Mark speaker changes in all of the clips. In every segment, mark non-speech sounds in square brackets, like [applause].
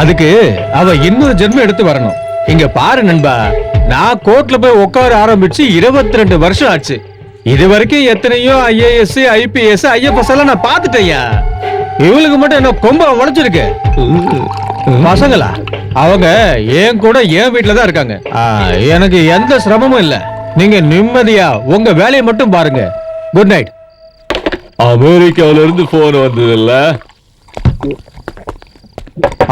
Speaker 1: அதுக்கு அவ இன்னொரு ஜென்மம் எடுத்து வரணும். இங்க பாரு நண்பா நான் கோர்ட்ல போய் உட்கார ஆரம்பிச்சு 22 ரெண்டு வருஷம் ஆச்சு. இது வரைக்கும் எத்தனையோ ஐஏஎஸ் ஐபிஎஸ் ஐஎஃப்எஸ் எல்லாம் நான் பாத்துட்டேயா இவளுக்கு மட்டும் என்ன கொம்ப உழைச்சிருக்கு பசங்களா? அவங்க என் கூட என் வீட்டுல தான் இருக்காங்க. எனக்கு எந்த சிரமமும் இல்ல. நீங்க நிம்மதியா உங்க வேலையை மட்டும் பாருங்க. குட் நைட்
Speaker 2: அமெரிக்கால இருந்து போன் வந்தது இல்ல?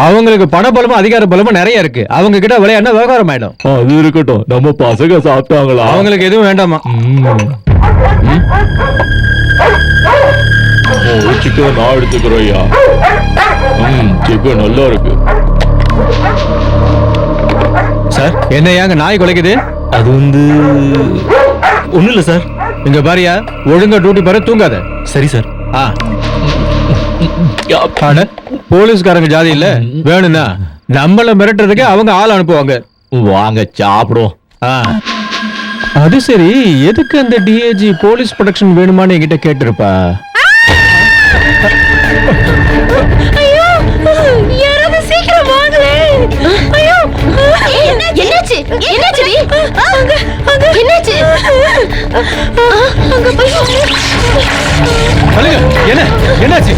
Speaker 1: அவங்களுக்கு பண பலமும் அதிகார பலமும் நிறைய இருக்கு. அவங்க கிட்ட விளையாடினா விவகாரம் ஆயிடும்
Speaker 2: அது இருக்கட்டும். நம்ம பசங்க சாப்பிட்டாங்களா?
Speaker 1: அவங்களுக்கு எதுவும் வேண்டாமா?
Speaker 2: சிக்கன் நான் எடுத்துக்கிறோம் ஐயா. ம் சிக்கன் நல்லா இருக்கு.
Speaker 1: சார் என்ன ஏங்க நாய் குலைக்குது?
Speaker 2: அது வந்து ஒண்ணும் இல்ல சார்.
Speaker 1: இங்க பாரியா ஒழுங்கா டியூட்டி பாரு தூங்காத.
Speaker 2: சரி சார்.
Speaker 1: ஆ. போலீஸ்காரங்க ஜாதி இல்ல. வேணும்னா நம்மள மிரட்டுறதுக்கு அவங்க ஆள் அனுப்புவாங்க.
Speaker 2: வாங்க சாப்பிடுவோம்.
Speaker 1: ஆ. அது சரி எதுக்கு அந்த டிஏஜி போலீஸ் ப்ரொடெக்ஷன் வேணுமான்னு என்கிட்ட கேட்டிருப்பா?
Speaker 3: ஐயோ யாராவது சீக்கிரம் வாங்களே. ஐயோ. என்னாச்சு? என்னாச்சு அங்க அங்க. என்னாச்சு? அங்க போய்
Speaker 1: என்ன? என்னாச்சு?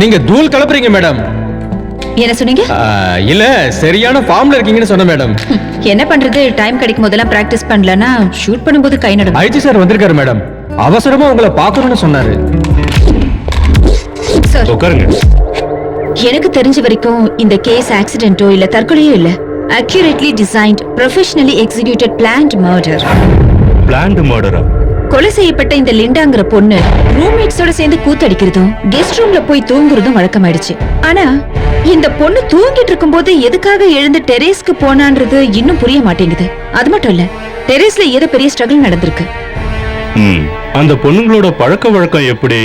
Speaker 1: நீங்க தூள் கலப்புறீங்க மேடம்.
Speaker 3: என்ன சொன்னீங்க?
Speaker 1: இல்ல சரியான ஃபார்ம்ல இருக்கீங்கன்னு சொன்ன மேடம். [laughs]
Speaker 3: என்ன பண்றது? டைம் கிடைக்கும் போதெல்லாம் பிராக்டிஸ் பண்ணலனா ஷூட் பண்ணும்போது கை நடுங்க.
Speaker 1: ஐஜி சார் வந்திருக்காரு மேடம். அவசரமா உங்களை பார்க்கணும்னு சொன்னாரு.
Speaker 2: உட்காருங்க.
Speaker 3: எனக்கு தெரிஞ்ச வரைக்கும் இந்த கேஸ் ஆக்சிடென்ட்டோ இல்ல தற்கொலையோ இல்ல accurately designed professionally executed planned murder
Speaker 2: planned மர்டரா
Speaker 3: கொலை செய்யப்பட்ட இந்த லிண்டாங்கிற பொண்ணு ரூம்மேட்ஸோட சேர்ந்து கூத்தடிக்கிறதும் கெஸ்ட் ரூம்ல போய் தூங்குறதும் வழக்கமாயிடுச்சு. ஆனா இந்த பொண்ணு தூங்கிட்டு இருக்கும்போது எதுக்காக எழுந்து டெரேஸ்க்கு போனான்றது இன்னும் புரிய மாட்டேங்குது. அது மட்டும் இல்ல டெரேஸ்ல ஏதோ பெரிய ஸ்ட்ரகிள் நடந்திருக்கு.
Speaker 4: அந்த பொண்ணுங்களோட பழக்க வழக்கம் எப்படி?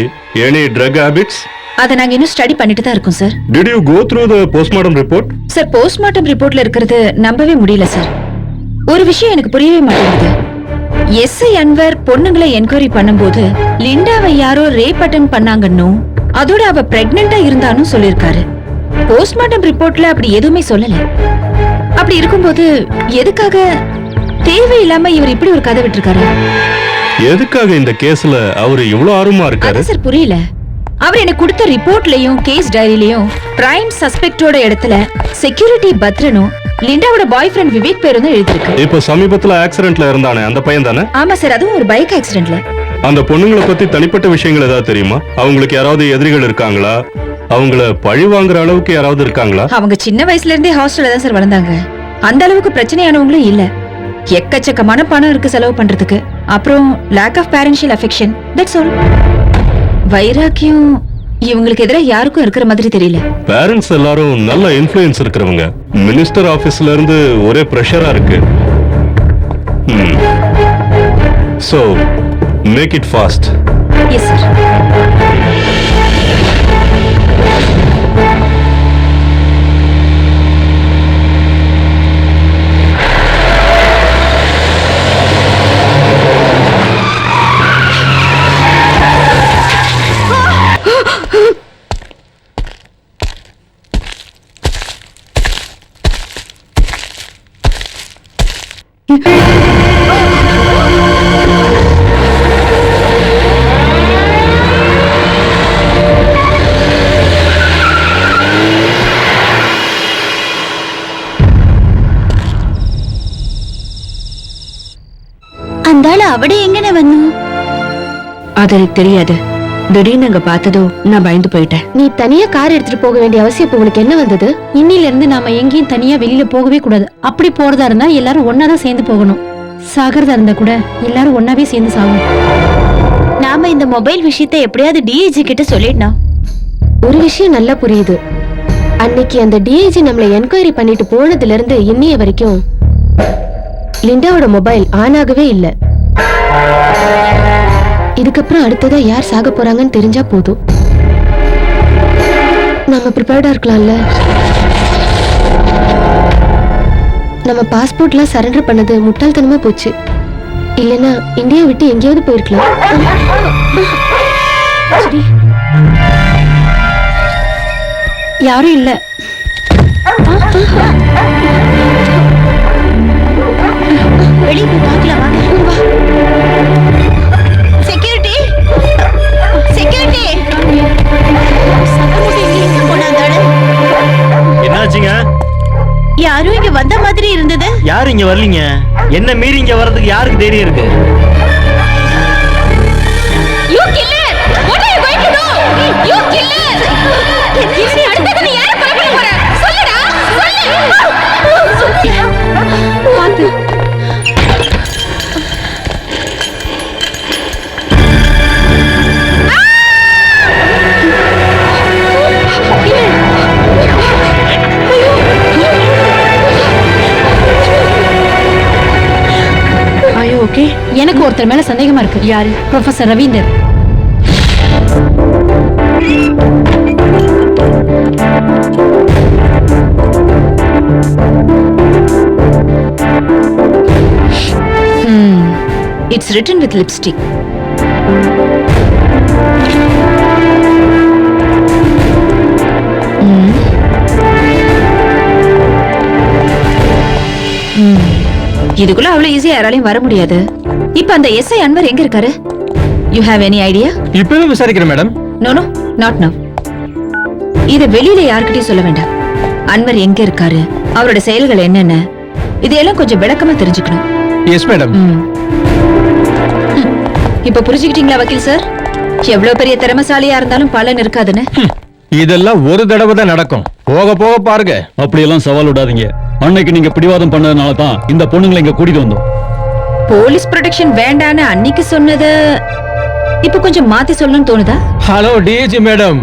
Speaker 4: எனி ட்ரக் ஹேபிட்ஸ்
Speaker 3: அதை நாங்க இன்னும் ஸ்டடி பண்ணிட்டு தான் இருக்கோம் sir
Speaker 4: did you go through the postmortem report
Speaker 3: sir postmortem ரிப்போர்ட்ல இருக்கிறது நம்பவே முடியல சார் ஒரு விஷயம் எனக்கு புரியவே மாட்டேங்குது. எஸ்ஐ அன்வர் பொண்ணுங்களை என்கொயரி பண்ணும்போது லிண்டாவை யாரோ ரேப் அட்டன் பண்ணாங்கன்னும் அதோட அவ பிரெக்னெண்டா இருந்தான்னு சொல்லிருக்காரு போஸ்ட்மார்ட்டம் ரிப்போர்ட்ல அப்படி எதுவுமே சொல்லல. அப்படி இருக்கும்போது எதுக்காக தேவையில்லாம இவர் இப்படி ஒரு கதை விட்டுருக்காரு?
Speaker 4: எதுக்காக இந்த கேஸ்ல அவரு இவ்வளவு ஆர்வமா இருக்காரு?
Speaker 3: சார் புரியல. அவர் எனக்கு கொடுத்த ரிப்போர்ட்லயும் கேஸ் டைரியிலயும் பிரைம் சஸ்பெக்டோட இடத்துல செக்யூரிட்டி பத்ரனும் லிண்டாவோட பாய் ஃப்ரெண்ட் விவேக் பேரும் தான் எழுதிருக்கு
Speaker 4: இப்போ சமீபத்துல ஆக்சிடென்ட்ல இருந்தானே அந்த பையன் தானே?
Speaker 3: ஆமா சார் அதுவும் ஒரு பைக் ஆக்சிடென்ட்ல
Speaker 4: அந்த பொண்ணுங்களை பத்தி தனிப்பட்ட விஷயங்கள் ஏதாவது தெரியுமா? அவங்களுக்கு யாராவது எதிரிகள் இருக்காங்களா? அவங்கள பழி வாங்குற அளவுக்கு யாராவது இருக்காங்களா?
Speaker 3: அவங்க சின்ன வயசுல இருந்தே ஹாஸ்டல்ல தான் சார் வளர்ந்தாங்க. அந்த அளவுக்கு பிரச்சனையானவங்களும் இல்ல. எக்கச்சக்கமான பணம் இருக்கு செலவு பண்றதுக்கு. அப்புறம் lack of parental affection that's all வைராக்கியம் இவங்களுக்கு எதிராக யாருக்கும் இருக்கிற மாதிரி தெரியல.
Speaker 4: பேரண்ட்ஸ் எல்லாரும் நல்ல இன்ஃப்ளூயன்ஸ் இருக்கிறவங்க. மினிஸ்டர் ஆபீஸ்ல இருந்து ஒரே ப்ரெஷரா இருக்கு. So make it fast
Speaker 3: yes sir
Speaker 5: അവിടെ എങ്ങനെ വന്നു?
Speaker 3: அது எனக்கு தெரியாது திடீர்னு அங்க பார்த்ததும் நான் பயந்து போயிட்டேன்
Speaker 5: நீ தனியா கார் எடுத்துட்டு போக வேண்டிய அவசியம் இப்ப உங்களுக்கு என்ன வந்தது
Speaker 6: இன்னில இருந்து நாம எங்கேயும் தனியா வெளியில போகவே கூடாது அப்படி போறதா இருந்தா எல்லாரும் ஒன்னாதான் சேர்ந்து போகணும் சாகிறதா இருந்தா கூட எல்லாரும் ஒன்னாவே சேர்ந்து சாகும்
Speaker 5: நாம இந்த மொபைல் விஷயத்தை எப்படியாவது டிஏஜி கிட்ட சொல்லிடணும் ஒரு விஷயம் நல்லா புரியுது அன்னைக்கு அந்த டிஐஜி நம்மளை என்கொயரி பண்ணிட்டு போனதுல இருந்து இன்னைய வரைக்கும் லிண்டாவோட மொபைல் ஆன் ஆகவே இல்லை இதுக்கப்புறம் அடுத்ததா யார் சாக போறாங்கன்னு தெரிஞ்சா போதும். நம்ம ப்ரிப்பேர்டா இருக்கலாம்ல. நம்ம பாஸ்போர்ட்லாம் சரண்டர் பண்ணது முட்டாள்தனமா போச்சு. இல்லைன்னா இந்தியா விட்டு எங்கேயாவது போயிருக்கலாம்.
Speaker 6: யாரும் இல்ல.
Speaker 5: வெளியே போய் யாரும் இங்க வந்த மாதிரி இருந்தது.
Speaker 7: யாரு இங்க வரலீங்க? என்ன மீறி இங்க வர்றதுக்கு யாருக்கு தைரியம் இருக்கு?
Speaker 5: You killer what are you going to do you killer இனி அடுத்தது நீ யாரை கொலை பண்ண போற? சொல்லுடா சொல்லு.
Speaker 6: பாத்து. ஒருத்தர் மேல சந்தேகமா இருக்கு. யாரு? Professor Ravinder.
Speaker 3: It's written with lipstick இதுக்குள்ள அவ்வளவு ஈஸியா யாராலையும் வர முடியாது. இப்ப அந்த எஸ்ஐ அன்வர் எங்க இருக்காரு? யூ ஹேவ் எனி ஐடியா
Speaker 1: இப்பவே விசாரிக்கிறேன் madam
Speaker 3: no no not now இத வெளியில யார்கிட்டயும் சொல்ல வேண்டாம். அன்வர் எங்க இருக்காரு? அவரோட செயல்கள் என்னென்ன இதையெல்லாம் கொஞ்சம் விளக்கமா தெரிஞ்சுக்கணும்.
Speaker 1: Yes madam.
Speaker 3: இப்ப புரிஞ்சுக்கிட்டீங்களா வக்கீல் சார்? எவ்வளவு பெரிய திறமசாலியா இருந்தாலும் பலன் இருக்காதுன்னு.
Speaker 1: இதெல்லாம் ஒரு தடவை தான் நடக்கும். போக போக பாருங்க.
Speaker 2: அப்படியெல்லாம் சவால் விடாதீங்க. அன்னைக்கு நீங்க பிடிவாதம் பண்ணதுனால தான் இந்த பொண்ணுங்களை இங்க கூட்டிட்டு வந்தோம்.
Speaker 3: போலீஸ் ப்ரொடெக்ஷன் வேண்டான்னு அன்னைக்கு சொன்னத இப்ப கொஞ்சம் மாத்தி சொல்லணும்னு தோணுதா?
Speaker 1: Hello DG madam.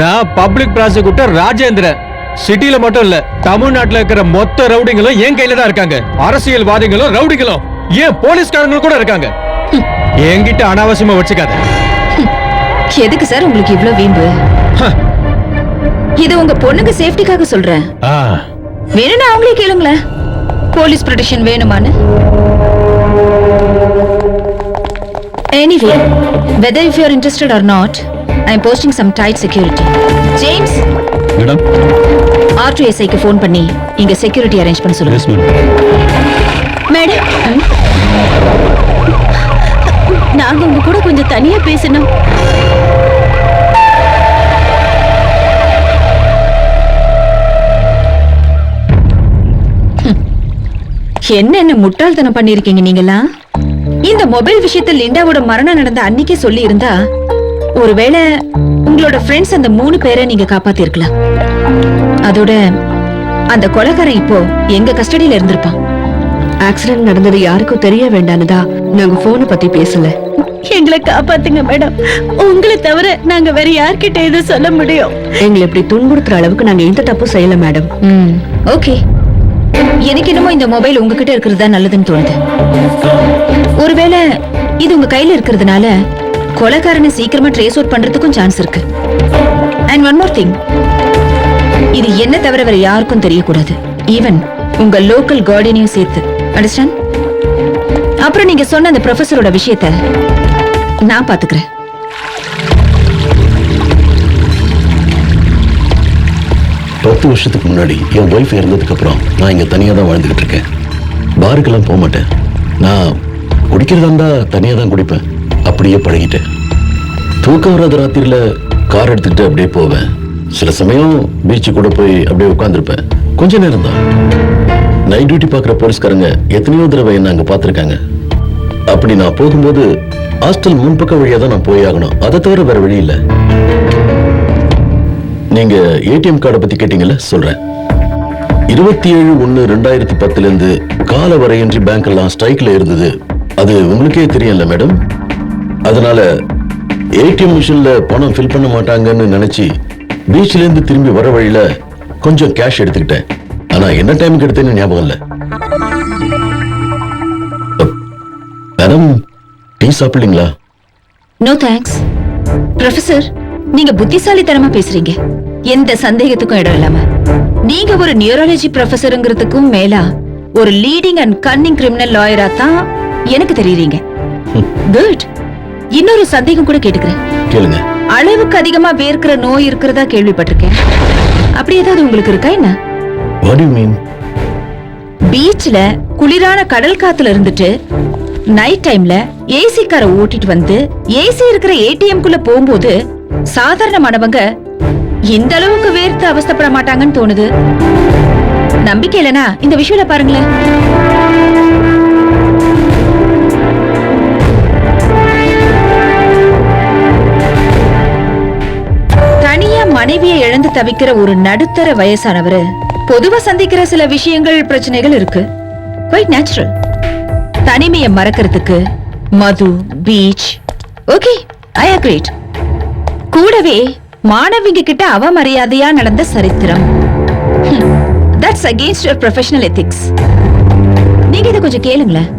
Speaker 1: நான் பப்ளிக் ப்ராசிக்யூட்டர் ராஜேந்திரன். சிட்டில மட்டும் இல்ல தமிழ்நாட்டுல இருக்கிற மொத்த ரவுடிங்களும் என் கையில தான் இருக்காங்க. அரசியல்வாதிகளும் ரவுடிகளும். ஏன் போலீஸ்காரங்களும் கூட இருக்காங்க? என்கிட்ட அனாவசியமா வச்சுக்காத.
Speaker 3: எதுக்கு சார் உங்களுக்கு இவ்ளோ வீம்பு. இது உங்க பொண்ணுங்க சேஃப்டிக்காக சொல்றேன்.
Speaker 1: ஆ,
Speaker 3: வேணும்னா அவங்களே கேளுங்களேன். போலீஸ் ப்ரொடெக்ஷன் வேணுமான்னு? If you are interested or not I am posting some tight security James
Speaker 2: madam
Speaker 3: or to எஸ்ஐக்கு phone பண்ணி இங்க செக்யூரிட்டி அரேஞ்ச் பண்ண சொல்லுங்க.
Speaker 2: எஸ் மேடம்
Speaker 5: மேடம் நாங்க உங்க கூட கொஞ்சம் தனியா பேசணும்.
Speaker 3: என்னென்ன முட்டாள்தனம் பண்ணிருக்கீங்க நீங்கெல்லாம்? இந்த மொபைல் விஷயத்துல லிண்டாவோட மரணம் நடந்த அன்னைக்கே சொல்லி இருந்தா ஒருவேளை உங்களோட ஃப்ரெண்ட்ஸ் அந்த மூணு பேரை நீங்க காப்பாத்திருக்கலாம். அதோட அந்த கொலைகாரன் இப்போ எங்க கஸ்டடியில இருந்திருப்பான்.
Speaker 8: ஆக்சிடென்ட் நடந்தது யாருக்கும் தெரிய வேண்டானதா நாங்க போனை பத்தி பேசல.
Speaker 5: எங்களை காப்பாத்துங்க மேடம் உங்களை தவிர நாங்க வேற யார்கிட்ட இதை சொல்ல முடியும்?
Speaker 8: எங்களை இப்படி துன்புறுத்துற அளவுக்கு நாங்க எந்த தப்பும் செய்யல மேடம்
Speaker 3: ம் ஓகே எனக்கு என்னமோ இந்த மொபைல் உங்ககிட்ட இருக்கிறது தான் நல்லதுன்னு தோணுது. ஒருவேளை இது உங்க கையில இருக்கிறதுனால கொலைக்காரனை சீக்கிரமா ட்ரேஸ் அவுட் பண்றதுக்கும் சான்ஸ் இருக்கு. அண்ட் ஒன் மோர் திங் இது என்ன தவிர வேற யாருக்கும் தெரியக்கூடாது. ஈவன் உங்க லோக்கல் கார்டனையும் சேர்த்து. அண்டர்ஸ்டாண்ட் அப்புறம் நீங்க சொன்ன அந்த ப்ரொஃபஸரோட விஷயத்த நான் பாத்துக்கிறேன்
Speaker 9: பத்து வருஷத்துக்கு முன்னாடி என் ஒய்ஃப் இறந்ததுக்கு அப்புறம் நான் இங்க தனியா தான் வாழ்ந்துகிட்டு இருக்கேன். பாருக்கெல்லாம் போக மாட்டேன். நான் குடிக்கிறதா இருந்தா தனியா தான் குடிப்பேன். அப்படியே பழகிட்டேன். தூக்கம் வராத ராத்திரியில் கார் எடுத்துக்கிட்டு அப்படியே போவேன். சில சமயம் பீச்சு கூட போய் அப்படியே உட்காந்துருப்பேன் கொஞ்ச நேரம் தான். நைட் டியூட்டி பார்க்குற போலீஸ்காரங்க எத்தனையோ தடவை என்ன அங்க பார்த்துருக்காங்க. அப்படி நான் போகும்போது ஹாஸ்டல் முன்பக்க வழியாக தான் நான் போய் ஆகணும். அதை தவிர வேற வழி இல்லை. ஏடிஎம் கார்டை பத்தி கேட்டீங்கல்ல? சொல்றேன். இருபத்தி ஏழு ஒன்னு ரெண்டாயிரத்தி பத்துல இருந்து கால வரையின்றி பேங்க் எல்லாம் ஸ்ட்ரைக்ல இருந்தது. அது உங்களுக்கே தெரியல மேடம் அதனால ஏடிஎம் மிஷின்ல பணம் ஃபில் பண்ண மாட்டாங்கன்னு நினைச்சு பீச்லேருந்து திரும்பி வர வழியில கொஞ்சம் கேஷ் எடுத்துக்கிட்டேன். ஆனா என்ன டைமுக்கு எடுத்தேன்னு ஞாபகம் இல்ல. மேடம் டீ சாப்பிடலீங்களா?
Speaker 3: நோ தேங்க்ஸ் ப்ரொஃபசர் நீங்க புத்திசாலித்தனமா பேசுறீங்க. எந்த சந்தேகத்துக்கும் இடம் இல்லாம நீங்க ஒரு நியூராலஜி ப்ரொஃபஸருங்கிறதுக்கும் மேலா ஒரு லீடிங் அண்ட் கன்னிங் கிரிமினல் லாயரா தான் எனக்கு தெரியுறீங்க. குட் இன்னொரு சந்தேகம் கூட கேட்டுக்கிறேன்.
Speaker 9: கேளுங்க.
Speaker 3: அளவுக்கு அதிகமா வேர்க்கிற நோய் இருக்கிறதா கேள்விப்பட்டிருக்கேன். அப்படி ஏதாவது உங்களுக்கு இருக்கா என்ன?
Speaker 9: வாட் யூ மீன்
Speaker 3: பீச்ல குளிரான கடல் காத்துல இருந்துட்டு நைட் டைம்ல ஏசி காரை ஓட்டிட்டு வந்து ஏசி இருக்கிற ஏடிஎம் குள்ள போகும்போது சாதாரணமானவங்க இந்த அளவுக்கு வேர்த்து அவஸ்தைப்பட மாட்டாங்கன்னு தோணுது. நம்பிக்கை இல்லனா இந்த விஷயம் பாருங்களேன். தனியா மனைவியை இழந்து தவிக்கிற ஒரு நடுத்தர வயசானவரு பொதுவா சந்திக்கிற சில விஷயங்கள் பிரச்சனைகள் இருக்கு. குவைட் நேச்சுரல் தனிமையை மறக்கிறதுக்கு மது பீச் ஓகே ஐ அக்ரீட் கூடவே மாணவிங்க கிட்ட அவமரியாதையா நடந்த சரித்திரம். That's against your professional ethics நீங்க இதை கொஞ்சம் கேளுங்களேன்.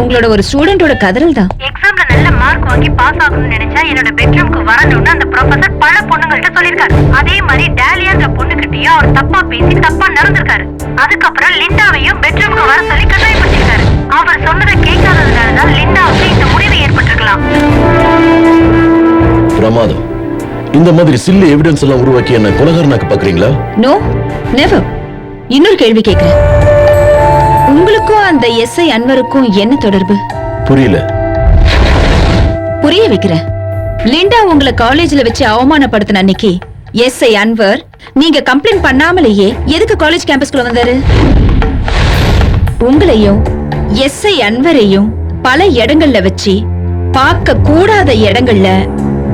Speaker 3: உங்களோட ஒரு ஸ்டூடெண்டோட கதறல் தான்.
Speaker 10: எக்ஸாம்ல நல்ல மார்க் வாங்கி பாஸ் ஆகணும்னு நினைச்சா என்னோட பெட்ரூம்க்கு வரணும்னு அந்த ப்ரொஃபசர் பல பொண்ணுங்கள்ட்ட சொல்லிருக்காரு அதே மாதிரி டேலியான்ற பொண்ணுகிட்டயும் அவர் தப்பா பேசி தப்பா நடந்திருக்காரு. அதுக்கப்புறம் லிண்டாவையும் பெட்ரூம்க்கு வர சொல்லி கட்டாயப்படுத்திருக்காரு அவர் சொன்னதை கேட்காததுனாலதான் லிண்டாவுக்கு இந்த முடிவு ஏற்பட்டிருக்கலாம்.
Speaker 9: பிரமாதம். இந்த மாதிரி சில்லு எவிடன்ஸ் எல்லாம் உருவாக்கி என்ன கொலகாரனாக்க பாக்குறீங்களா
Speaker 3: நோ நெவர் இன்னொரு கேள்வி கேக்குறேன் உங்களுக்கும் அந்த எஸ்ஐ அன்வருக்கும் என்ன தொடர்பு?
Speaker 9: புரியல.
Speaker 3: புரிய வைக்கிறேன். லிண்டா உங்களை காலேஜ்ல வச்சு அவமானப்படுத்தின அன்னைக்கு எஸ்ஐ அன்வர் நீங்க கம்ப்ளைண்ட் பண்ணாமலேயே எதுக்கு காலேஜ் கேம்பஸ்குள்ள வந்தாரு? உங்களையும் எஸ்ஐ அன்வரையும் பல இடங்கள்ல வச்சு பார்க்க கூடாத இடங்கள்ல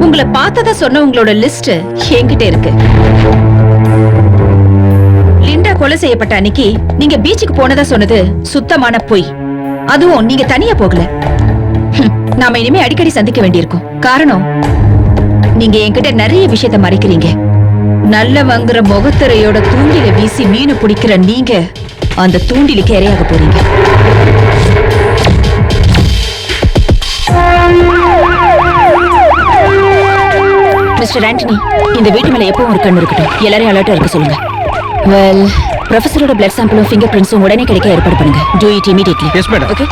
Speaker 3: உங்களை பார்த்ததா சொன்ன உங்களோட லிஸ்ட் என்கிட்ட இருக்கு. லிண்டா கொலை செய்யப்பட்ட அன்னைக்கு நீங்க பீச்சுக்கு போனதா சொன்னது சுத்தமான பொய். அதுவும் நீங்க தனியா போகல. நாம இனிமே அடிக்கடி சந்திக்க வேண்டியிருக்கும். காரணம் நீங்க என்கிட்ட நிறைய விஷயத்த மறைக்கிறீங்க. நல்ல வாங்குற முகத்திரையோட தூண்டில வீசி மீனை பிடிக்கிற நீங்க அந்த தூண்டிலுக்கு இரையாக போறீங்க. மிஸ்டர் ஆண்டனி இந்த வீட்டு மேல எப்பவும் ஒரு கண்ணு இருக்கட்டும். எல்லாரையும் அலர்ட்டா இருக்க சொல்லுங்க. வெல் ப்ரொஃபஸரோட பிளட் சாம்பிளும் ஃபிங்கர் பிரிண்ட்ஸும் உடனே கிடைக்க ஏற்பாடு பண்ணுங்க. Do it immediately
Speaker 1: yes madam
Speaker 3: okay